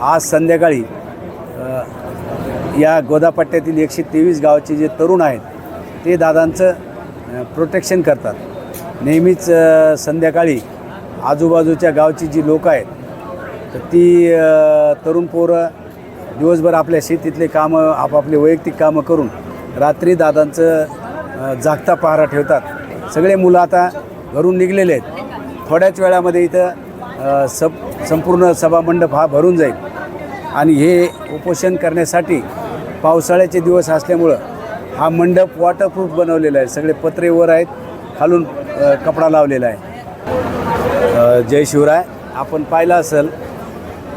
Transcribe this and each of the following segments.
आज संध्याकाळी या गोदापट्ट्यातील एकशे तेवीस गावाचे जे तरुण आहेत ते दादांचं प्रोटेक्शन करतात. नेहमीच संध्याकाळी आजूबाजूच्या गावची जी लोकं आहेत तर ती तरुण पोरं दिवसभर आपल्या शेतीतले कामं आपापले वैयक्तिक कामं करून रात्री दादांचं जागता पहारा ठेवतात. सगळे मुलं आता घरून निघलेले आहेत. थोड्याच वेळामध्ये इथं सप सब संपूर्ण सभामंडप हा भरून जाईल. आणि हे उपोषण करण्यासाठी पावसाळ्याचे दिवस असल्यामुळं हा मंडप वॉटरप्रूफ बनवलेला आहे. सगळे पत्रे वर आहेत खालून कपडा लावलेला आहे. जय शिवराय. आपण पाहिलं असेल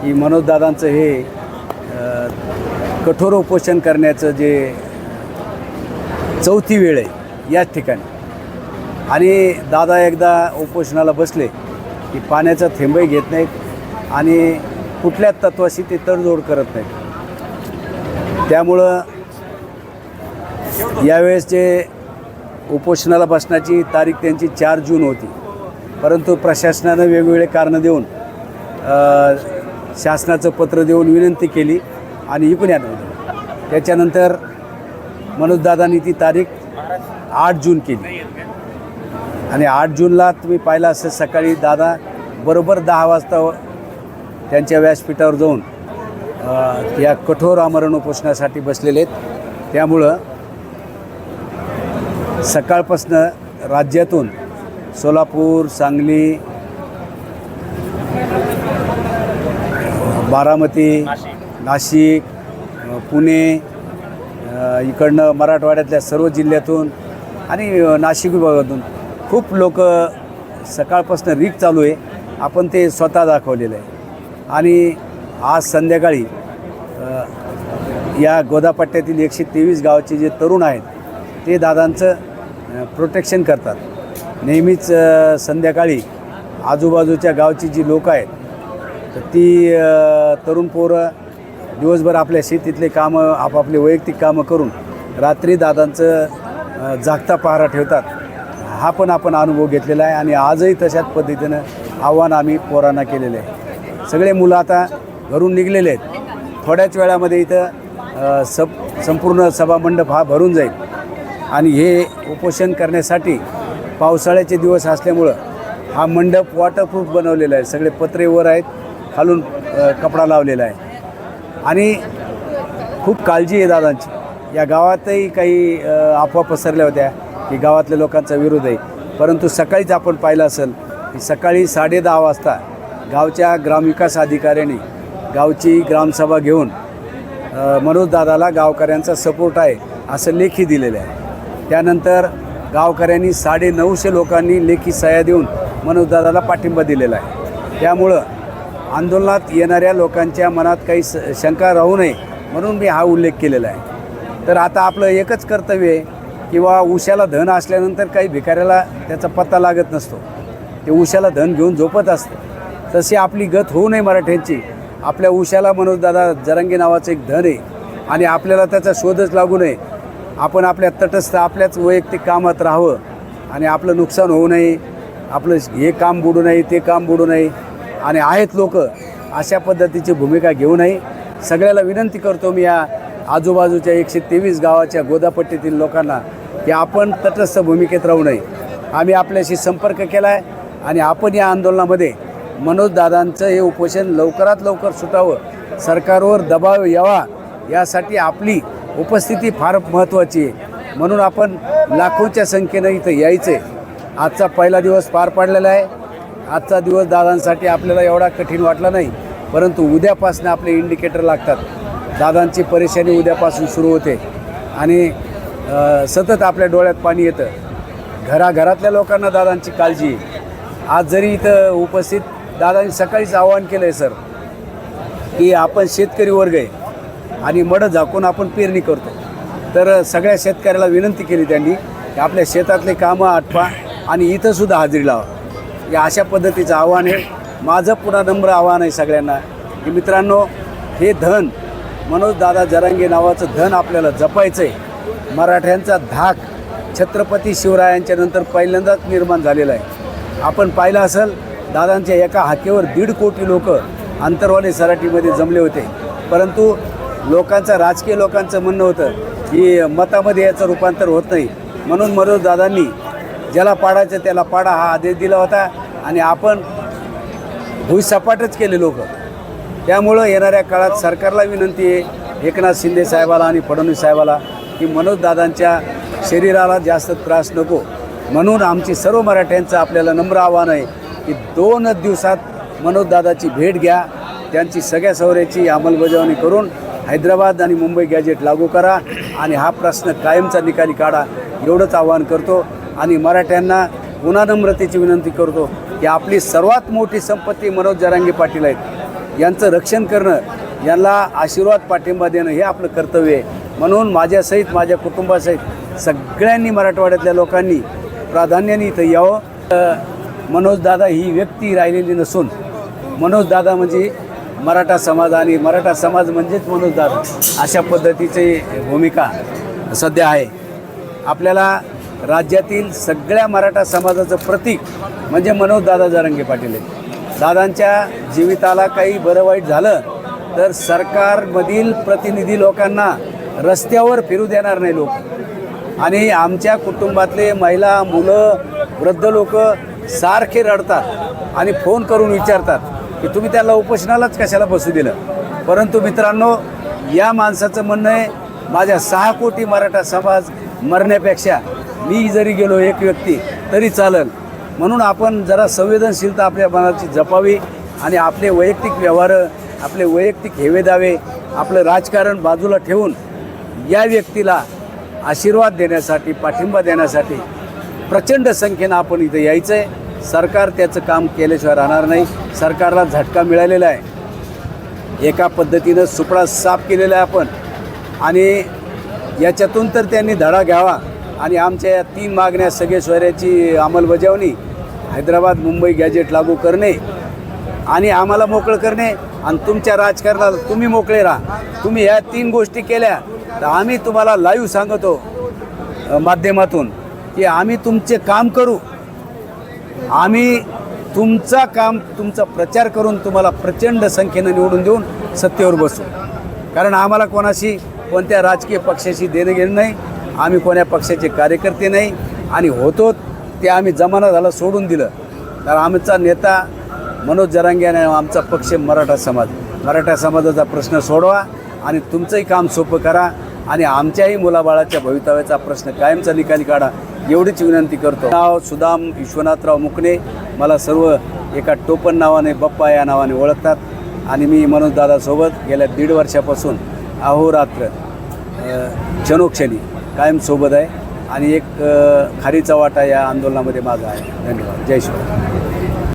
की मनोजदादांचं हे कठोर उपोषण करण्याचं जे चौथी वेळ आहे याच ठिकाणी. आणि दादा एकदा उपोषणाला बसले की पाण्याचा थेंबही घेत नाहीत आणि कुठल्याच तत्वाशी ते तडजोड करत नाहीत. त्यामुळं यावेळेसचे उपोषणाला बसण्याची तारीख त्यांची चार जून होती. परंतु प्रशासनानं वेगवेगळे कारणं देऊन शासनाचं पत्र देऊन विनंती केली आणि इकून आणवलं त्याच्यानंतर मनोजदादांनी ती तारीख आठ जून केली. आणि आठ जूनला तुम्ही पाहिला असं सकाळी दादा बरोबर दहा वाजता त्यांच्या व्यासपीठावर जाऊन या कठोर आमरण उपोषणासाठी बसलेले आहेत. त्यामुळं सकाळपासनं राज्यातून सोलापूर सांगली बारामती नाशिक पुणे इकडनं मराठवाड्यातल्या सर्व जिल्ह्यातून आणि नाशिक विभागातून खूप लोक सकाळपासून रीक चालू आहे. आपण ते स्वतः दाखवलेलं आहे. आणि आज संध्याकाळी या गोदापट्ट्यातील एकशे तेवीस गावाचे जे तरुण आहेत ते दादांचं प्रोटेक्शन करतात. नेहमीच संध्याकाळी आजूबाजूच्या गावची जी लोकं आहेत तर ती तरुण पोरं दिवसभर आपल्या शेतीतले कामं आपापले वैयक्तिक कामं करून रात्री दादांचं जागता पहारा ठेवतात. हा पण आपण अनुभव घेतलेला आहे आणि आजही तशाच पद्धतीनं आव्हान आम्ही पोरांना केलेलं आहे. सगळे मुलं आता घरून निघलेले आहेत. थोड्याच वेळामध्ये इथं सब संपूर्ण सभामंडप हा भरून जाईल. आणि हे उपोषण करण्यासाठी पावसाळ्याचे दिवस असल्यामुळं हा मंडप वॉटरप्रूफ बनवलेला आहे. सगळे पत्रे वर आहेत खालून कपडा लावलेला आहे. आणि खूप काळजी आहे दादांची. या गावातही काही अफवा पसरल्या होत्या की गावातल्या लोकांचा विरोध आहे. परंतु सकाळीच आपण पाहिलं असेल की सकाळी साडे दहा वाजता गावच्या ग्रामविकास अधिकाऱ्याने गावची ग्रामसभा घेऊन मनोजदादाला गावकऱ्यांचा सपोर्ट आहे असं लेखी दिलेलं आहे. त्यानंतर गावकऱ्यांनी साडे नऊशे लोकांनी लेखी सह्या देऊन मनोजदादाला पाठिंबा दिलेला आहे. त्यामुळं आंदोलनात येणाऱ्या लोकांच्या मनात काही स शंका राहू नये म्हणून मी हा उल्लेख केलेला आहे. तर आता आपलं एकच कर्तव्य आहे किंवा उशाला धन असल्यानंतर काही भिकाऱ्याला त्याचा पत्ता लागत नसतो. ते उशाला धन घेऊन झोपत असतं. तशी आपली गत होऊ नये मराठ्यांची. आपल्या उशाला दादा जरंगे नावाचं एक धन आहे. आणि आपल्याला त्याचा शोधच लागू नये. आपण आपल्या तटस्थ आपल्याच वैयक्तिक कामात राहावं. आणि आपलं नुकसान होऊ नये. आपलं हे काम बुडू नये ते काम बुडू नये. आणि आहेत लोक अशा पद्धतीची भूमिका घेऊ नये. सगळ्याला विनंती करतो मी या आजूबाजूच्या एकशे तेवीस गावाच्या गोदापट्टीतील लोकांना की आपण तटस्थ भूमिकेत राहू नये. आम्ही आपल्याशी संपर्क केला आहे आणि आपण या आंदोलनामध्ये मनोजदादांचं हे उपोषण लवकरात लवकर सुटावं सरकारवर दबाव यावा यासाठी आपली उपस्थिती फार महत्त्वाची आहे. म्हणून आपण लाखोच्या संख्येनं इथं यायचं आहे आजचा पहिला दिवस पार पडलेला आहे. आजचा दिवस दादांसाठी आपल्याला एवढा कठीण वाटला नाही परंतु उद्यापासून आपले इंडिकेटर लागतात. दादांची परेशानी उद्यापासून सुरू होते. आणि सतत आपल्या डोळ्यात पाणी येतं. घराघरातल्या लोकांना दादांची काळजी आज जरी इथं उपस्थित दादांनी सकाळीच आवाहन केलं आहे सर की आपण शेतकरी वर्ग आहे आणि मडं झाकून आपण पेरणी करतो. तर सगळ्या शेतकऱ्याला विनंती केली त्यांनी की आपल्या शेतातले कामं आठवा आणि इथंसुद्धा हजेरी लावा. या अशा पद्धतीचं आव्हान आहे. माझं पुन्हा नम्र आव्हान आहे सगळ्यांना की मित्रांनो हे धन मनोज दादा जरांगे नावाचं धन आपल्याला जपायचं आहे मराठ्यांचा धाक छत्रपती शिवरायांच्या नंतर पहिल्यांदाच निर्माण झालेला आहे. आपण पाहिलं असेल दादांच्या एका हाकेवर दीड कोटी लोक अंतरवाली सराटीमध्ये जमले होते. परंतु लोकांचं राजकीय लोकांचं म्हणणं होतं की मतामध्ये याचं रूपांतर होत नाही. म्हणून मनोजदादांनी ज्याला पाडायचं त्याला पाडा हा आदेश दिला होता आणि आपण भुईसपाटच केले लोक. त्यामुळं येणाऱ्या काळात सरकारला विनंती आहे एकनाथ शिंदे साहेबाला आणि फडणवीस साहेबाला की मनोज दादांच्या शरीराला जास्त त्रास नको. म्हणून आमची सर्व मराठ्यांचं आपल्याला नम्र आव्हान आहे. की दोनच दिवसात मनोजदादाची भेट घ्या त्यांची सगळ्या सवऱ्याची अंमलबजावणी करून हैदराबाद आणि मुंबई गॅजेट लागू करा आणि हा प्रश्न कायमचा निकाली काढा एवढंच आवाहन करतो. आणि मराठ्यांना पुन्हा नम्रतेची विनंती करतो की आपली सर्वात मोठी संपत्ती मनोज जरांगे पाटील आहेत. यांचं रक्षण करणं यांना आशीर्वाद पाठिंबा देणं हे आपलं कर्तव्य आहे. म्हणून माझ्यासहित माझ्या कुटुंबासहित सगळ्यांनी मराठवाड्यातल्या लोकांनी प्राधान्याने इथं यावं. मनोजदादा ही व्यक्ती राहिलेली नसून मनोजदादा म्हणजे मराठा समाज आणि मराठा समाज म्हणजेच मनोजदादा अशा पद्धतीची भूमिका सध्या आहे. आपल्याला राज्यातील सगळ्या मराठा समाजाचं प्रतीक म्हणजे मनोजदादा जरंगे पाटील आहे दादांच्या जीविताला काही बरं वाईट झालं तर सरकारमधील प्रतिनिधी लोकांना रस्त्यावर फिरू देणार नाही लोक. आणि आमच्या कुटुंबातले महिला मुलं वृद्ध लोक सारखे रडतात आणि फोन करून विचारतात की तुम्ही त्याला उपोषणालाच कशाला बसू दिलं? परंतु मित्रांनो या माणसाचं म्हणणं आहे माझ्या सहा कोटी मराठा समाज मरण्यापेक्षा मी जरी गेलो एक व्यक्ती तरी चालेल. म्हणून आपण जरा संवेदनशीलता आपल्या मनाची जपावी आणि आपले वैयक्तिक व्यवहार आपले वैयक्तिक हेवेदावे आपलं राजकारण बाजूला ठेवून या व्यक्तीला आशीर्वाद देण्यासाठी पाठिंबा देण्यासाठी प्रचंड संख्येनं आपण इथं यायचं आहे सरकार त्याचं काम केल्याशिवाय राहणार नाही. सरकारला झटका मिळालेला आहे. एका पद्धतीनं सुपडा साफ केलेला आहे आपण. आणि याच्यातून तर त्यांनी धडा घ्यावा. आणि आमच्या या तीन मागण्या सगळे सोयऱ्याची अंमलबजावणी हैदराबाद मुंबई गॅजेट लागू करणे आणि आम्हाला मोकळं करणे. आणि तुमच्या राजकारणाला तुम्ही मोकळे राहा. तुम्ही ह्या तीन गोष्टी केल्या तर आम्ही तुम्हाला लाईव्ह सांगतो माध्यमातून. की आम्ही तुमचे काम करू. आम्ही तुमचा काम तुमचा प्रचार करून तुम्हाला प्रचंड संख्येनं निवडून देऊन सत्तेवर बसू. कारण आम्हाला कोणाशी कोणत्या राजकीय पक्षाशी देणं घेणं नाही आम्ही कोण्या पक्षाचे कार्यकर्ते नाही आणि होतो ते आम्ही जमाना झाला सोडून दिलं. तर आमचा नेता मनोज जरांगे आणि आमचा पक्ष मराठा समाज. मराठा समाजाचा प्रश्न सोडवा आणि तुमचंही काम सोपं करा आणि आमच्याही मुलाबाळाच्या भवितव्याचा प्रश्न कायमचा निकाली काढा. एवढीच विनंती करतो. नाव सुदाम विश्वनाथराव मुकणे. मला सर्व एका टोपण नावाने बप्पा या नावाने ओळखतात. आणि मी मनोजदादासोबत गेल्या दीड वर्षापासून अहोरात्र क्षणोक्षणी कायम सोबत आहे. आणि एक खारीचा वाटा या आंदोलनामध्ये माझा आहे. धन्यवाद. जय शिवाय